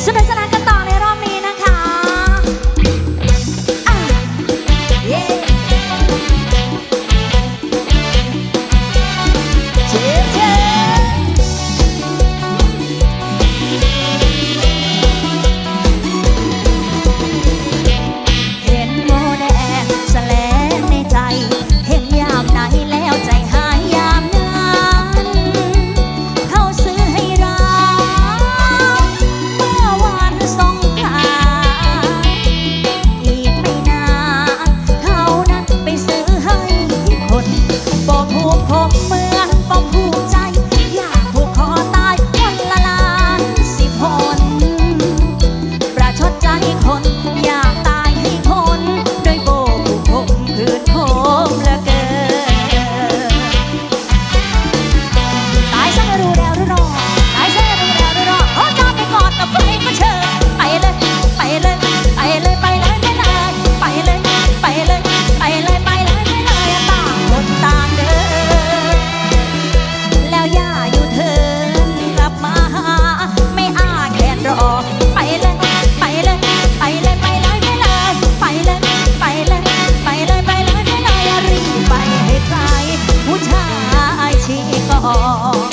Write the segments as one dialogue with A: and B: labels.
A: Sudah. 啊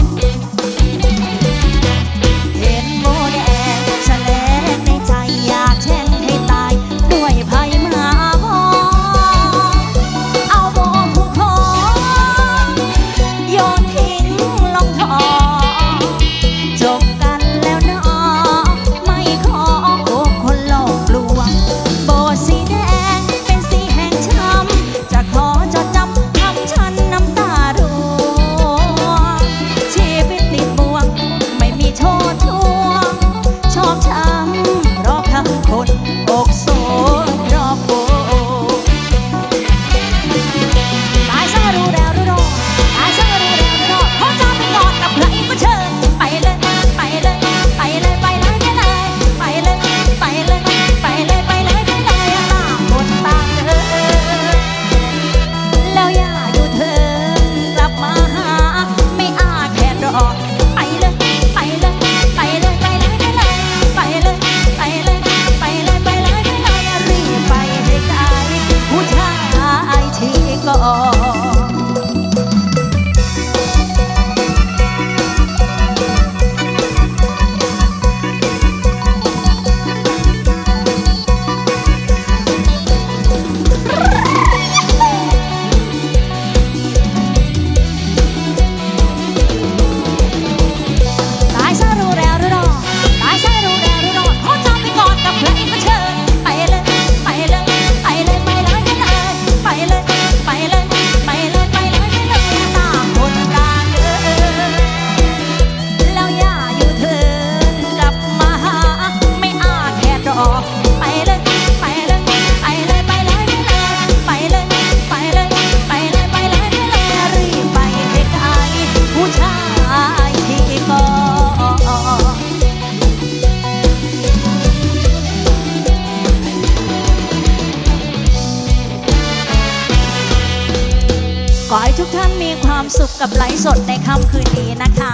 A: สุขกับไลฟ์สดในค่ำคืนนี้นะคะ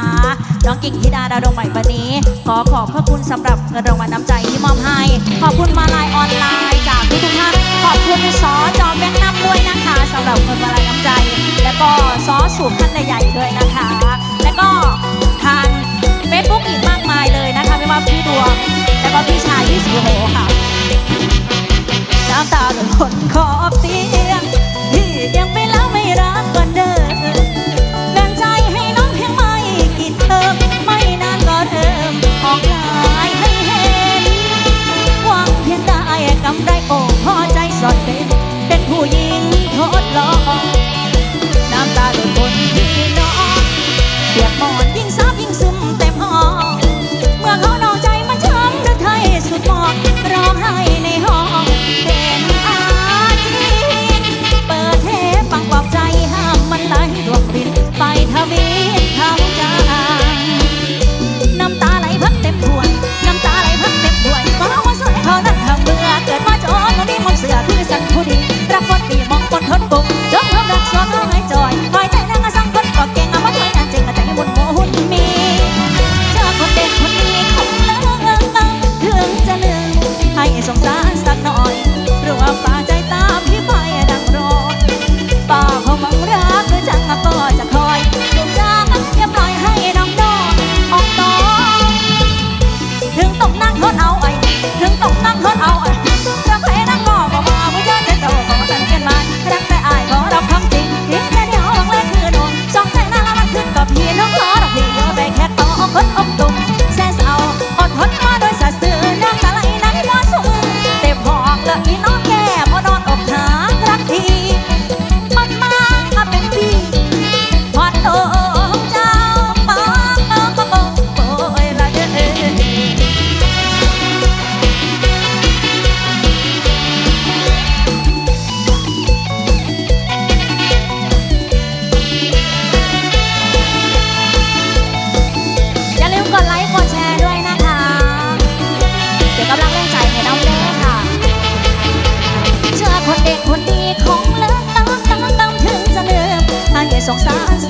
A: น้องกิ่งธิดาดาวดวงใหม่วันนี้ ขอขอบพระคุณสำหรับเงินรางวัลน้ำใจที่มอบให้ ขอบคุณมาลายออนไลน์จากทุกท่าน ขอบคุณสอจอมแบงค์นับด้วยนะคะสำหรับเงินมาลายน้ำใจ และก็ซอสูบท่านใหญ่ด้วยนะคะ Don't hôm đặt gió 你能送อ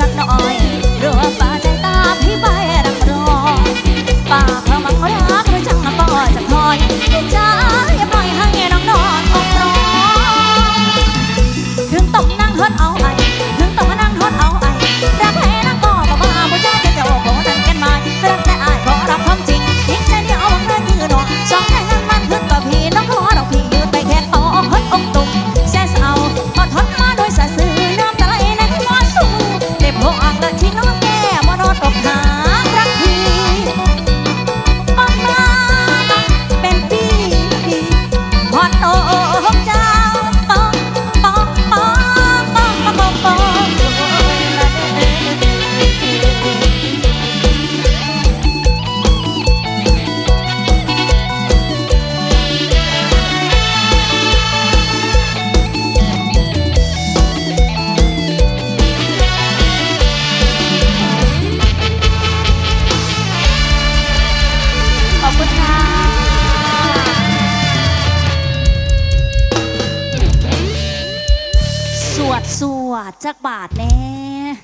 A: จักบาทแน่